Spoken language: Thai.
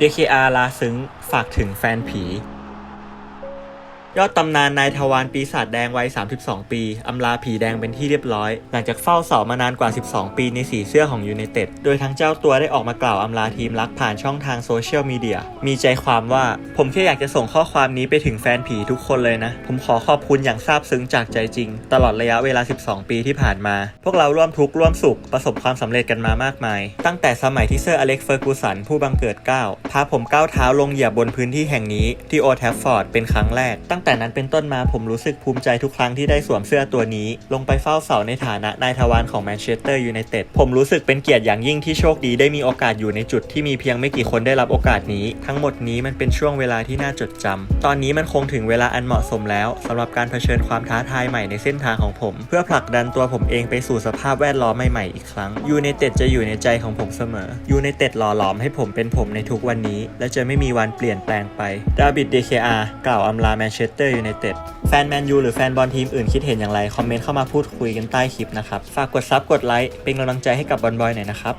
DKR ลาซึ้งฝากถึงแฟนผี ยอดตำนานนายทวารปีศาจแดงวัย 32 ปี อำลาผีแดงเป็นที่เรียบร้อย หลังจากเฝ้าเสามานานกว่า 12 ปีในสีเสื้อของยู i นเต็ด โดยทั้งเจ้าตัวได้ออกมากล่าวอำลาทีมรักผ่านช่องทางโซเชียลมีเดีย มีใจความว่า ผมแค่อยากจะส่งข้อความนี้ไปถึงแฟนผีทุกคนเลยนะ ผมขอขอบคุณอย่างซาบซึ้งจากใจจริง ตลอดระยะเวลา 12 ปีที่ผ่านมา พวกเราร่วมทุกข์ร่วมสุข ประสบความสำเร็จกันมามากมาย ตั้งแต่สมัยที่เซอร์อเล็กซ์เฟอร์กูสันผู้บังเกิดเก้าพาผมก้าวเท้าลงเหยียบบนพื้นที่แห่งนี้ที่โอแทฟฟอร์ดเป็นครั้งแรกตั้งแต่นั้นเป็นต้นมาผมรู้สึกภูมิใจทุกครั้งที่ได้สวมเสื้อตัวนี้ ลงไปเฝ้าเสาในฐานะนายทวารของแมนเชสเตอร์ยูไนเต็ดผมรู้สึกเป็นเกียรติอย่างยิ่งที่โชคดีได้มีโอกาสอยู่ในจุดที่มีเพียงไม่กี่คนได้รับโอกาสนี้ ทั้งหมดนี้มันเป็นช่วงเวลาที่น่าจดจำตอนนี้มันคงถึงเวลาอันเหมาะสมแล้วสำหรับการเผชิญความท้าทายใหม่ในเส้นทางของผม เพื่อผลักดันตัวผมเองไปสู่สภาพแวดล้อมใหม่ๆอีกครั้งยูไนเต็ดจะอยู่ในใจของผมเสมอยูไนเต็ดหล่อหลอมให้ผมเป็นผมในทุกวันนี้ และจะไม่มีวันเปลี่ยนแปลงไปดาบิดเดคอาร์กล่าวอำลาแมนเชสเตอร์ยูไนเต็ดแฟนแมนยูหรือแฟนบอลทีมอื่นคิดเห็นอย่างไร คอมเมนต์เข้ามาพูดคุยกันใต้คลิปนะครับ ฝากกดซับกดไลค์เป็นกำลังใจให้กับบอลบอยหน่อยนะครับ